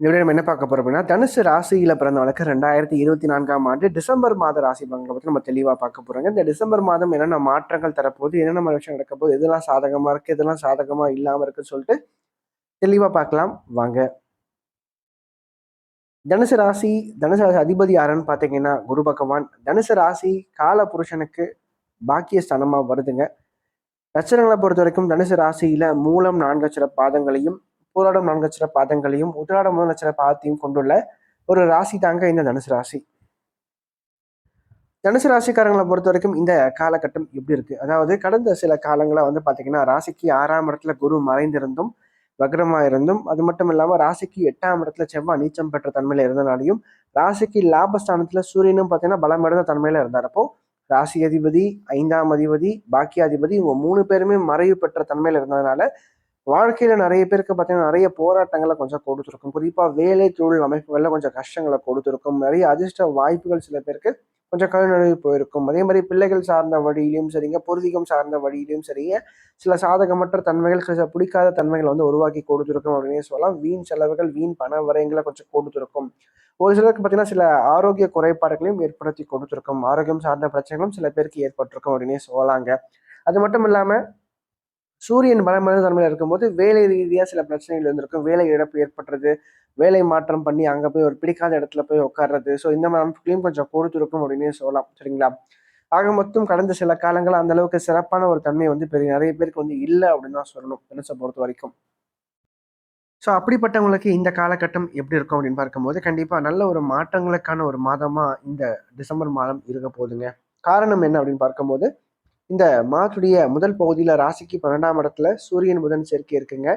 இந்த வீடியோ நம்ம என்ன பார்க்க போறோம் அப்படின்னா தனுசு ராசியில பிறந்தவளுக்கு ரெண்டாயிரத்தி இருபத்தி நான்காம் ஆண்டு டிசம்பர் மாத ராசி பலன்களை பற்றி நம்ம தெளிவாக பார்க்க போறோங்க. இந்த டிசம்பர் மாதம் என்னென்ன மாற்றங்கள் தரப்போகுது என்னென்ன விஷயம் நடக்க போகுது எதெல்லாம் சாதகமா இருக்கு எதெல்லாம் சாதகமா இல்லாம இருக்குன்னு சொல்லிட்டு தெளிவாக பார்க்கலாம். வாங்க. தனுசு ராசி தனுசு ராசி அதிபதி யாருன்னு பார்த்தீங்கன்னா குரு பகவான். தனுசு ராசி கால புருஷனுக்கு பாக்கியஸ்தானமாக வருதுங்க. நட்சத்திரங்களை பொறுத்த வரைக்கும் தனுசு ராசியில மூலம் நான்கு அச்சர பாதங்களையும் பூராடம் நான்கு பாதங்களையும் உத்திராடம் மூணு நட்சத்திர பாதத்தையும் கொண்டுள்ள ஒரு ராசி தாங்க இந்த தனுசு ராசி. தனுசு ராசிக்காரங்களை பொறுத்த வரைக்கும் இந்த காலகட்டம் எப்படி இருக்கு? அதாவது கடந்த சில காலங்களா வந்து பாத்தீங்கன்னா ராசிக்கு ஆறாம் இடத்துல குரு மறைந்திருந்தும் வக்ரமா இருந்தும் அது மட்டும் இல்லாம ராசிக்கு எட்டாம் இடத்துல செவ்வாய் நீச்சம் பெற்ற தன்மையில இருந்தனாலையும் ராசிக்கு லாபஸ்தானத்துல சூரியனும் பார்த்தீங்கன்னா பலம் இழந்த தன்மையில இருந்தார். அப்போ ராசி அதிபதி ஐந்தாம் அதிபதி பாக்கியாதிபதி இவங்க மூணு பேருமே மறைவு பெற்ற தன்மையில இருந்ததுனால வாழ்க்கையில நிறைய பேருக்கு பார்த்தீங்கன்னா நிறைய போராட்டங்களை கொஞ்சம் கொடுத்துருக்கும். குறிப்பா வேலை தொழில் அமைப்புகள்ல கொஞ்சம் கஷ்டங்களை கொடுத்துருக்கும். நிறைய அதிர்ஷ்ட வாய்ப்புகள் சில பேருக்கு கொஞ்சம் கழுநழுவி போயிருக்கும். அதே மாதிரி பிள்ளைகள் சார்ந்த வழியிலையும் சரிங்க பூர்வீகம் சார்ந்த வழியிலையும் சரிங்க சில சாதகமற்ற தன்மைகள் சில பிடிக்காத தன்மைகளை வந்து உருவாக்கி கொடுத்துருக்கும் அப்படின்னு சொல்லலாம். வீண் செலவுகள் வீண் பண வரைங்களை கொஞ்சம் கொடுத்துருக்கும். ஒரு சிலருக்கு பார்த்தீங்கன்னா சில ஆரோக்கிய குறைபாடுகளையும் ஏற்படுத்தி கொடுத்துருக்கும். ஆரோக்கியம் சார்ந்த பிரச்சனைகளும் சில பேருக்கு ஏற்பட்டிருக்கும் அப்படின்னே சொல்லலாங்க. அது மட்டும் இல்லாமல் சூரியன் பலமான தன்மையில் இருக்கும்போது வேலை ரீதியாக சில பிரச்சனைகள் இருந்திருக்கும். வேலை இழப்பு ஏற்படுறது வேலை மாற்றம் பண்ணி அங்கே போய் ஒரு பிடிக்காத இடத்துல போய் உட்கார்றது. ஸோ இந்த மாதிரி அமைப்புகளையும் கொஞ்சம் கொடுத்துருக்கும் அப்படின்னு சொல்லலாம். சரிங்களா? ஆக மொத்தம் கடந்த சில காலங்கள் அந்த அளவுக்கு சிறப்பான ஒரு தன்மை வந்து பெரிய நிறைய பேருக்கு வந்து இல்லை அப்படின்னு தான் சொல்லணும். பெருசை பொறுத்த வரைக்கும். ஸோ அப்படிப்பட்டவங்களுக்கு இந்த காலகட்டம் எப்படி இருக்கும் அப்படின்னு பார்க்கும்போது கண்டிப்பாக நல்ல ஒரு மாற்றங்களுக்கான ஒரு மாதமாக இந்த டிசம்பர் மாதம் இருக்க போகுதுங்க. காரணம் என்ன அப்படின்னு பார்க்கும்போது இந்த மாதத்துடைய முதல் பகுதியில் ராசிக்கு பன்னெண்டாம் இடத்துல சூரியன் புதன் சேர்க்கை இருக்குங்க.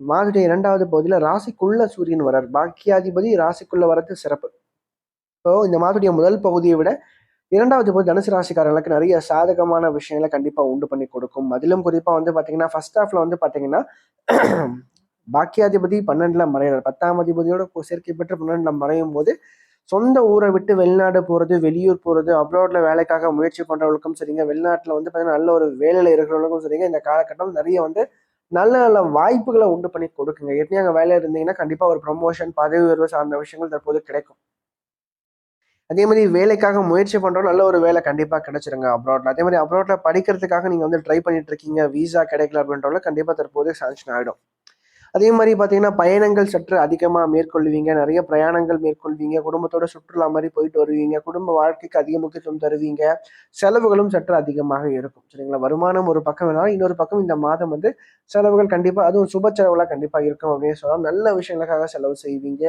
மாதத்துடைய இரண்டாவது பகுதியில் ராசிக்குள்ள சூரியன் வர்றார். பாக்கியாதிபதி ராசிக்குள்ள வரது சிறப்பு. ஸோ இந்த மாதத்துடைய முதல் பகுதியை விட இரண்டாவது பகுதி தனுசு ராசிக்காரங்களுக்கு நிறைய சாதகமான விஷயங்களை கண்டிப்பாக உண்டு பண்ணி கொடுக்கும். அதிலும் குறிப்பாக வந்து பார்த்தீங்கன்னா ஃபர்ஸ்ட் ஹாஃப்ல வந்து பார்த்தீங்கன்னா பாக்கியாதிபதி பன்னெண்டுல மறையிறார் பத்தாம் அதிபதியோட சேர்க்கை பெற்று பன்னெண்டுல மறையும் போது சொந்த ஊரை விட்டு வெளிநாடு போகிறது வெளியூர் போகிறது அப்ராட்ல வேலைக்காக முயற்சி பண்ணுறவங்களுக்கும் சரிங்க. வெளிநாட்டில் வந்து பார்த்தீங்கன்னா நல்ல ஒரு வேலையில் இருக்கிறவங்களுக்கும் சரிங்க. இந்த காலகட்டம் நிறைய வந்து நல்ல நல்ல வாய்ப்புகளை உண்டு பண்ணி கொடுக்குங்க. ஏற்கனவே அங்கே வேலையில் இருந்தீங்கன்னா கண்டிப்பாக ஒரு ப்ரொமோஷன் பதவி உயர்வு சார்ந்த விஷயங்கள் தற்போது கிடைக்கும். அதே மாதிரி வேலைக்காக முயற்சி பண்ணுறோம் நல்ல ஒரு வேலை கண்டிப்பாக கிடைச்சிருங்க அப்ராட்ல அதே மாதிரி அப்ராட்ல படிக்கிறதுக்காக நீங்கள் வந்து ட்ரை பண்ணிட்டு இருக்கீங்க. வீசா கிடைக்கல அப்படின்றவங்க கண்டிப்பாக தற்போது சாங்ஷன் ஆகிடும் அதே மாதிரி பார்த்தீங்கன்னா பயணங்கள் சற்று அதிகமாக மேற்கொள்வீங்க. நிறைய பிரயாணங்கள் மேற்கொள்வீங்க. குடும்பத்தோட சுற்றுலா மாதிரி போயிட்டு வருவீங்க. குடும்ப வாழ்க்கைக்கு அதிக முக்கியத்துவம் தருவீங்க. செலவுகளும் சற்று அதிகமாக இருக்கும். சரிங்களா? வருமானம் ஒரு பக்கம் வேணாலும் இன்னொரு பக்கம் இந்த மாதம் வந்து செலவுகள் கண்டிப்பாக அதுவும் சுப செலவுலாம் கண்டிப்பாக இருக்கும் அப்படின்னு சொல்லலாம் நல்ல விஷயங்களுக்காக செலவு செய்வீங்க.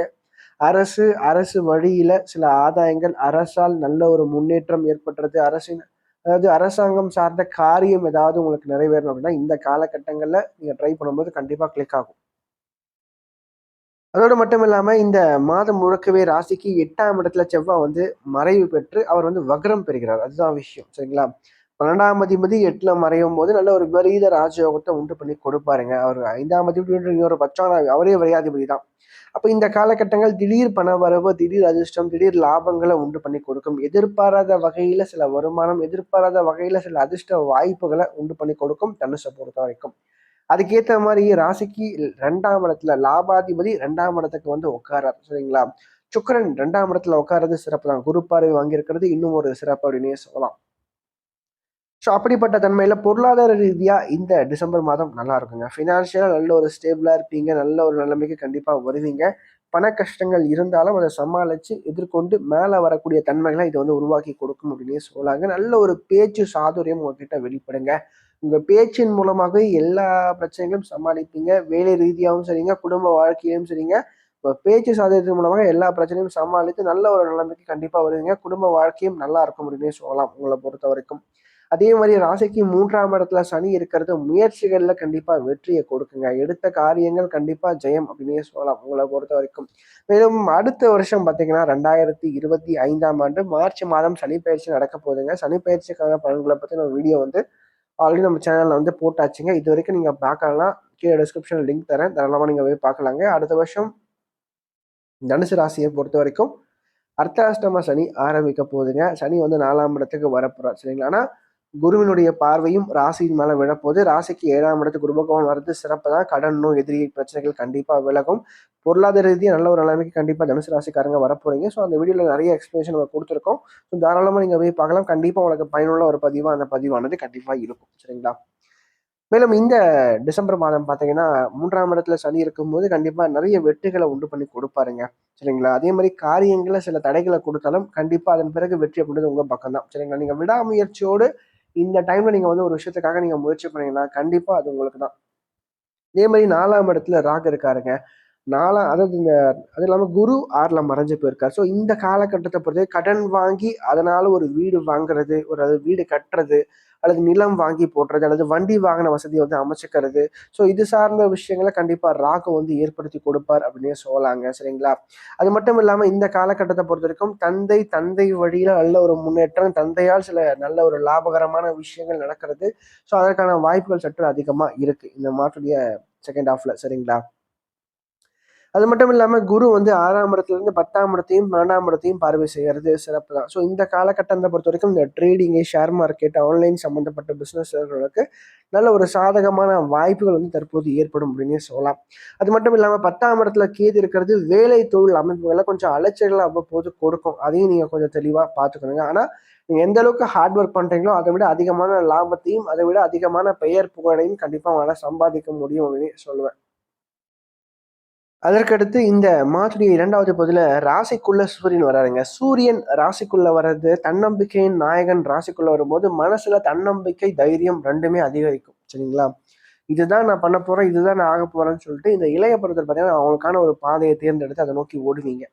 அரசு அரசு வழியில சில ஆதாயங்கள் அரசால் நல்ல ஒரு முன்னேற்றம் ஏற்படுறது அரசின் அதாவது அரசாங்கம் சார்ந்த காரியம் ஏதாவது உங்களுக்கு நிறைவேறணும் அப்படின்னா இந்த காலகட்டங்களில் நீங்கள் ட்ரை பண்ணும்போது கண்டிப்பாக கிளிக் ஆகும். அதோடு மட்டும் இல்லாமல் இந்த மாதம் முழுக்கவே ராசிக்கு எட்டாம் இடத்துல செவ்வாய் வந்து மறைவு பெற்று அவர் வந்து வக்ரம் பெறுகிறார். அதுதான் விஷயம். சரிங்களா? பன்னெண்டாம் அதிபதி எட்டுல மறையும் போது நல்ல ஒரு விபரீத ராஜயோகத்தை உண்டு பண்ணி கொடுப்பாருங்க. அவர் ஐந்தாம் அதிபதி இன்னொரு பச்சான அவரே வரியாதிபதி தான். அப்போ இந்த காலகட்டங்கள் திடீர் பண வரவு திடீர் அதிர்ஷ்டம் திடீர் லாபங்களை உண்டு பண்ணி கொடுக்கும். எதிர்பாராத வகையில சில வருமானம் எதிர்பாராத வகையில சில அதிர்ஷ்ட வாய்ப்புகளை உண்டு பண்ணி கொடுக்கும் தனுஷை பொறுத்த வரைக்கும். அதுக்கேற்ற மாதிரி ராசிக்கு ரெண்டாம் இடத்துல லாபாதிபதி ரெண்டாம் இடத்துக்கு வந்து உட்காரார் சரிங்களா? சுக்கரன் ரெண்டாம் இடத்துல உட்காரது சிறப்பு தான். குரு பார்வை வாங்கியிருக்கிறது இன்னும் ஒரு சிறப்பு அப்படின்னே சொல்லலாம். ஸோ அப்படிப்பட்ட தன்மையில் பொருளாதார ரீதியாக இந்த டிசம்பர் மாதம் நல்லா இருக்குங்க. ஃபினான்ஷியலாக நல்ல ஒரு ஸ்டேபிளாக இருப்பீங்க. நல்ல ஒரு நிலைமைக்கு கண்டிப்பாக வருவீங்க. பண கஷ்டங்கள் இருந்தாலும் அதை சமாளித்து எதிர்கொண்டு மேலே வரக்கூடிய தன்மைகளை இதை வந்து உருவாக்கி கொடுக்கும் அப்படின்னே சொல்லலாங்க நல்ல ஒரு பேச்சு சாதுரியம் உங்ககிட்ட வெளிப்படுங்க. உங்கள் பேச்சின் மூலமாக எல்லா பிரச்சனைகளும் சமாளிப்பீங்க. வேலை ரீதியாகவும் சரிங்க குடும்ப வாழ்க்கையிலும் சரிங்க. இப்போ பேச்சு சாதனத்தின் மூலமாக எல்லா பிரச்சனையும் சமாளித்து நல்ல ஒரு நிலைமைக்கு கண்டிப்பாக வருவீங்க. குடும்ப வாழ்க்கையும் நல்லா இருக்கும் அப்படின்னே சொல்லலாம் உங்களை பொறுத்த வரைக்கும் அதே மாதிரி ராசிக்கு மூன்றாம் இடத்துல சனி இருக்கிறது முயற்சிகளில் கண்டிப்பாக வெற்றியை கொடுக்குங்க. எடுத்த காரியங்கள் கண்டிப்பாக ஜெயம் அப்படின்னே சொல்லலாம் உங்களை பொறுத்த வரைக்கும் மேலும் அடுத்த வருஷம் பார்த்தீங்கன்னா ரெண்டாயிரத்தி இருபத்தி ஐந்தாம் ஆண்டு மார்ச் மாதம் சனி பயிற்சி நடக்க போகுதுங்க. சனி பயிற்சிக்கான பலன்களை பற்றின வீடியோ வந்து ஆல்ரெடி நம்ம சேனலில் வந்து போட்டாச்சுங்க. இது வரைக்கும் நீங்கள் பார்க்கலாம் கீழே டிஸ்கிரிப்ஷன் லிங்க் தரேன். தாராளமாக நீங்கள் போய் பார்க்கலாங்க. அடுத்த வருஷம் தனுசு ராசியை பொறுத்த வரைக்கும் அர்த்தாஷ்டம சனி ஆரம்பிக்க போகுதுங்க. சனி வந்து நாலாம் இடத்துக்கு வரப்போகிறார் சரிங்களா? ஆனால் குருவினுடைய பார்வையும் ராசியின் மேலே விழப்போது ராசிக்கு ஏழாம் இடத்து குருபகவான் வரது சிறப்பு தான். கடன் நோய் எதிரி பிரச்சனைகள் கண்டிப்பாக விலகும். பொருளாதார ரீதியாக நல்ல ஒரு நிலைமைக்கு கண்டிப்பாக தனுசு ராசிக்காரங்க வரப்போறீங்க. ஸோ அந்த வீடியோவில் நிறைய எக்ஸ்பிளேஷன் நம்ம கொடுத்துருக்கோம். ஸோ தாராளமாக நீங்கள் போய் பார்க்கலாம். கண்டிப்பாக உங்களுக்கு பயனுள்ள ஒரு பதிவாக அந்த பதிவானது கண்டிப்பாக இருக்கும். சரிங்களா? மேலும் இந்த டிசம்பர் மாதம் பார்த்தீங்கன்னா மூன்றாம் இடத்துல சனி இருக்கும்போது கண்டிப்பாக நிறைய வெற்றிகளை உண்டு பண்ணி கொடுப்பாருங்க. சரிங்களா? அதே மாதிரி காரியங்களை சில தடைகளை கொடுத்தாலும் கண்டிப்பாக அதன் பிறகு வெற்றி அப்படின்றது உங்கள் பக்கம் தான் சரிங்களா? நீங்கள் விடாமுயற்சியோடு இந்த டைம்ல நீங்க வந்து ஒரு விஷயத்துக்காக நீங்க முயற்சி பண்ணீங்கன்னா கண்டிப்பா அது உங்களுக்கு தான். இதே மாதிரி நாலாம் இடத்துல ராக் இருக்காருங்க நாலாம் அதாவது இந்த அது இல்லாமல் குரு ஆறுல மறைஞ்சு போயிருக்காரு. ஸோ இந்த காலகட்டத்தை பொறுத்தவரை கடன் வாங்கி அதனால ஒரு வீடு வாங்குறது ஒரு அது வீடு கட்டுறது அல்லது நிலம் வாங்கி போடுறது அல்லது வண்டி வாகன வசதியை வந்து அமைச்சுக்கிறது. ஸோ இது சார்ந்த விஷயங்களை கண்டிப்பாக ராகு வந்து ஏற்படுத்தி கொடுப்பார் அப்படின்னே சொல்லலாங்க. சரிங்களா? அது மட்டும் இல்லாமல் இந்த காலகட்டத்தை பொறுத்த வரைக்கும் தந்தை தந்தை வழியில் நல்ல ஒரு முன்னேற்றம் தந்தையால் சில நல்ல ஒரு லாபகரமான விஷயங்கள் நடக்கிறது. ஸோ அதற்கான வாய்ப்புகள் சற்று அதிகமாக இருக்குது இந்த மாற்றுடைய செகண்ட் ஹாஃப்ல சரிங்களா? அது மட்டும் இல்லாமல் குரு வந்து ஆறாம் இடத்துலேருந்து பத்தாம் இடத்தையும் பன்னெண்டாம் இடத்தையும் பார்வை செய்கிறது சிறப்பு தான். ஸோ இந்த காலகட்டத்தை பொறுத்த வரைக்கும் இந்த ட்ரேடிங்கு ஷேர் மார்க்கெட் ஆன்லைன் சம்மந்தப்பட்ட பிஸ்னஸ்களுக்கு நல்ல ஒரு சாதகமான வாய்ப்புகள் வந்து தற்போது ஏற்படும் அப்படின்னு சொல்லலாம். அது மட்டும் இல்லாமல் பத்தாம் இடத்துல கேது இருக்கிறது வேலை தொழில் அமைப்புகளை கொஞ்சம் அலைச்சல்களை அவ்வப்போது கொடுக்கும். அதையும் நீங்கள் கொஞ்சம் தெளிவாக பார்த்துக்கணுங்க. ஆனால் நீங்கள் எந்த அளவுக்கு ஹார்ட் ஒர்க் பண்ணுறீங்களோ அதை விட அதிகமான லாபத்தையும் அதை விட அதிகமான பெயர் புகழையும் கண்டிப்பாக உங்களால் சம்பாதிக்க முடியும் அப்படின்னு சொல்லுவேன். அதற்கடுத்து இந்த மாதத்துடைய இரண்டாவது பகுதியில் ராசிக்குள்ள சூரியன் வராருங்க. சூரியன் ராசிக்குள்ள வர்றது தன்னம்பிக்கையின் நாயகன் ராசிக்குள்ள வரும்போது மனசுல தன்னம்பிக்கை தைரியம் ரெண்டுமே அதிகரிக்கும். சரிங்களா? இதுதான் நான் பண்ண போறேன் இதுதான் நான் ஆக போறேன்னு சொல்லிட்டு இந்த இளைய பருவத்தில் பார்த்தீங்கன்னா அவங்களுக்கான ஒரு பாதையை தேர்ந்தெடுத்து அதை நோக்கி ஓடுவீங்க.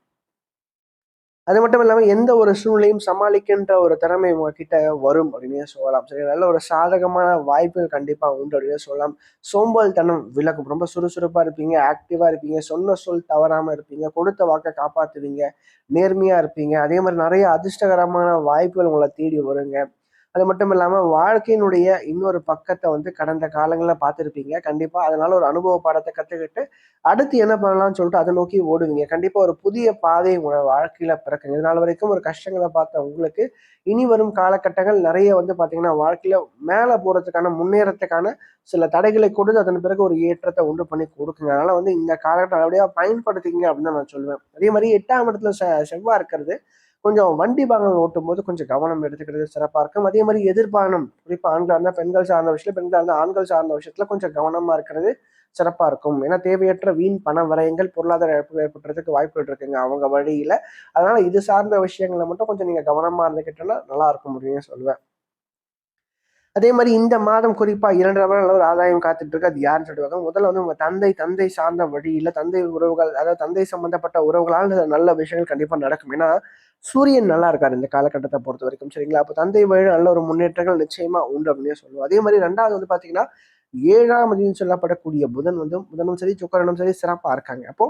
அது மட்டும் இல்லாமல் எந்த ஒரு சூழ்நிலையும் சமாளிக்கின்ற ஒரு திறமை உங்ககிட்ட வரும் அப்படின்னு சொல்லலாம். சரி நல்ல ஒரு சாதகமான வாய்ப்புகள் கண்டிப்பாக உண்டு அப்படின்னு சொல்லலாம். சோம்பல் தனம் விளக்கும் ரொம்ப சுறுசுறுப்பாக இருப்பீங்க ஆக்டிவாக இருப்பீங்க சொன்ன சொல் தவறாமல் இருப்பீங்க கொடுத்த வாக்கை காப்பாற்றுவீங்க நேர்மையாக இருப்பீங்க. அதே மாதிரி நிறைய அதிர்ஷ்டகரமான வாய்ப்புகள் உங்களை தேடி வருங்க. அது மட்டும் இல்லாமல் வாழ்க்கையினுடைய இன்னொரு பக்கத்தை வந்து கடந்த காலங்களில் பார்த்துருப்பீங்க. கண்டிப்பாக அதனால ஒரு அனுபவ பாடத்தை கற்றுக்கிட்டு அடுத்து என்ன பண்ணலாம்னு சொல்லிட்டு அதை நோக்கி ஓடுவீங்க. கண்டிப்பாக ஒரு புதிய பாதை உங்களோட வாழ்க்கையில் பிறக்குங்க. இதனால் வரைக்கும் ஒரு கஷ்டங்களை பார்த்த உங்களுக்கு இனி வரும் காலகட்டங்கள் நிறைய வந்து பார்த்தீங்கன்னா வாழ்க்கையில் மேலே போகிறதுக்கான முன்னேறத்துக்கான சில தடைகளை கொடுத்து அதன் பிறகு ஒரு ஏற்றத்தை உண்டு பண்ணி கொடுக்குங்க. அதனால் வந்து இந்த காலகட்டம் அப்படியே பயன்படுத்திங்க அப்படின்னு நான் சொல்லுவேன் அதே மாதிரி எட்டாம் இடத்துல செவ்வாய் இருக்கிறது. கொஞ்சம் வண்டி வாகனம் ஓட்டும் போது கொஞ்சம் கவனம் எடுத்துக்கிறது சிறப்பாக இருக்கும். அதே மாதிரி எதிர்பானம் குறிப்பாக ஆண்களாக இருந்தால் பெண்கள் சார்ந்த விஷயத்தில் பெண்களாக இருந்தால் ஆண்கள் சார்ந்த விஷயத்தில் கொஞ்சம் கவனமாக இருக்கிறது சிறப்பாக இருக்கும். ஏன்னா தேவையற்ற வீண் பண விரயங்கள் பொருளாதார இழப்புகள் ஏற்படுறதுக்கு வாய்ப்புகள் இருக்குங்க அவங்க வழியில். அதனால் இது சார்ந்த விஷயங்களை மட்டும் கொஞ்சம் நீங்கள் கவனமாக இருந்துக்கிட்டோன்னா நல்லா இருக்கும் அப்படின்னு சொல்லுவேன். அதே மாதிரி இந்த மாதம் குறிப்பா இரண்டரை நபர்கள் ஒரு ஆதாயம் காத்துட்டு இருக்கு அது யாருன்னு சொல்லுவாங்க முதல்ல வந்து உங்க தந்தை தந்தை சார்ந்த வழியில தந்தை உறவுகள் அதாவது தந்தை சம்பந்தப்பட்ட உறவுகளால் நல்ல விஷயங்கள் கண்டிப்பா நடக்கும். ஏன்னா சூரியன் நல்லா இருக்காரு இந்த காலகட்டத்தை பொறுத்த வரைக்கும். சரிங்களா? அப்போ தந்தை வழி நல்ல ஒரு முன்னேற்றங்கள் நிச்சயமா உண்டு அப்படின்னு சொல்லுவோம். அதே மாதிரி ரெண்டாவது வந்து பாத்தீங்கன்னா ஏழாம் அதின்னு சொல்லப்படக்கூடிய புதன் வந்து புதனும் சரி சுக்கரனும் சரி சிறப்பாக இருக்காங்க. அப்போ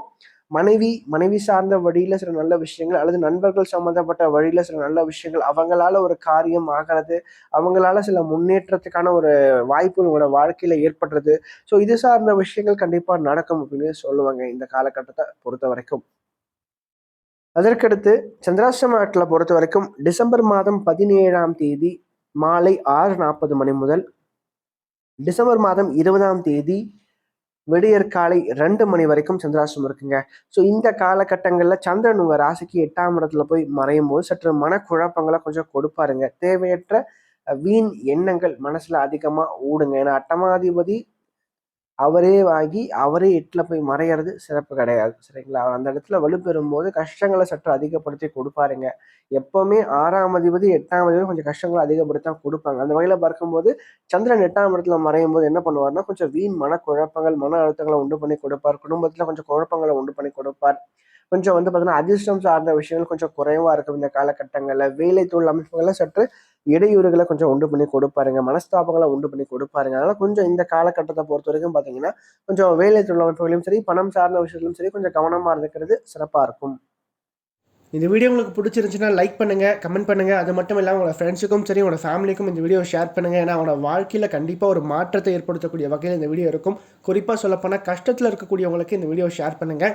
மனைவி மனைவி சார்ந்த வழியில சில நல்ல விஷயங்கள் அல்லது நண்பர்கள் சம்பந்தப்பட்ட வழியில சில நல்ல விஷயங்கள் அவங்களால ஒரு காரியம் ஆகிறது அவங்களால சில முன்னேற்றத்துக்கான ஒரு வாய்ப்பு உங்களோட வாழ்க்கையில ஏற்படுறது. ஸோ இது சார்ந்த விஷயங்கள் கண்டிப்பா நடக்கும் அப்படின்னு சொல்லுவாங்க இந்த காலகட்டத்தை பொறுத்த வரைக்கும். அதற்கடுத்து சந்திராசிரமத்தில் பொறுத்த வரைக்கும் டிசம்பர் மாதம் பதினேழாம் தேதி மாலை ஆறு நாற்பது மணி முதல் டிசம்பர் மாதம் இருபதாம் தேதி விடியற்காலை ரெண்டு மணி வரைக்கும் சந்திராசிரமம் இருக்குங்க. ஸோ இந்த காலகட்டங்களில் சந்திரன் உங்கள் ராசிக்கு எட்டாம் இடத்துல போய் மறையும் போது சற்று மனக்குழப்பங்களை கொஞ்சம் கொடுப்பாருங்க. தேவையற்ற வீண் எண்ணங்கள் மனசில் அதிகமாக ஓடுங்க. ஏன்னா அட்டமாதிபதி அவரே வாங்கி அவரே எட்டில் போய் மறையிறது சிறப்பு கிடையாது சரிங்களா? அவர் அந்த இடத்துல வலுப்பெறும் போது கஷ்டங்களை சற்று அதிகப்படுத்தி கொடுப்பாருங்க. எப்பவுமே ஆறாம் அதிபதி எட்டாம் அதிபதி கொஞ்சம் கஷ்டங்களை அதிகப்படுத்தி தான் கொடுப்பாங்க. அந்த வகையில் பார்க்கும்போது சந்திரன் எட்டாம் இடத்துல மறையும் போது என்ன பண்ணுவார்னா கொஞ்சம் வீண் மன குழப்பங்கள் மன அழுத்தங்களை உண்டு பண்ணி கொடுப்பார். குடும்பத்தில் கொஞ்சம் குழப்பங்களை உண்டு பண்ணி கொடுப்பார். கொஞ்சம் வந்து பார்த்தீங்கன்னா அதிர்ஷ்டம் சார்ந்த விஷயங்கள் கொஞ்சம் குறைவாக இருக்கும் இந்த காலகட்டங்களில். வேலை தொழில் அமைப்புகளை சற்று இடையூறுகளை கொஞ்சம் உண்டு பண்ணி கொடுப்பாருங்க. மனஸ்தாபங்களை உண்டு பண்ணி கொடுப்பாருங்க. அதனால கொஞ்சம் இந்த காலகட்டத்தை பொறுத்த வரைக்கும் பார்த்தீங்கன்னா கொஞ்சம் வேலை தொழில் அமைப்புகளையும் சரி பணம் சார்ந்த விஷயத்திலும் சரி கொஞ்சம் கவனமாக இருந்துக்கிறது சிறப்பாக இருக்கும். இந்த வீடியோ உங்களுக்கு பிடிச்சிருந்துச்சுன்னா லைக் பண்ணுங்கள் கமெண்ட் பண்ணுங்கள் அது மட்டும் இல்லாமல் உங்களோட ஃப்ரெண்ட்ஸுக்கும் சரி உங்களோட ஃபேமிலிக்கும் இந்த வீடியோ ஷேர் பண்ணுங்கள் ஏன்னா அவனோட வாழ்க்கையில் கண்டிப்பாக ஒரு மாற்றத்தை ஏற்படுத்தக்கூடிய வகையில் இந்த வீடியோ இருக்கும். குறிப்பாக சொல்லப்போனால் கஷ்டத்தில் இருக்கக்கூடியவங்களுக்கு இந்த வீடியோ ஷேர் பண்ணுங்கள்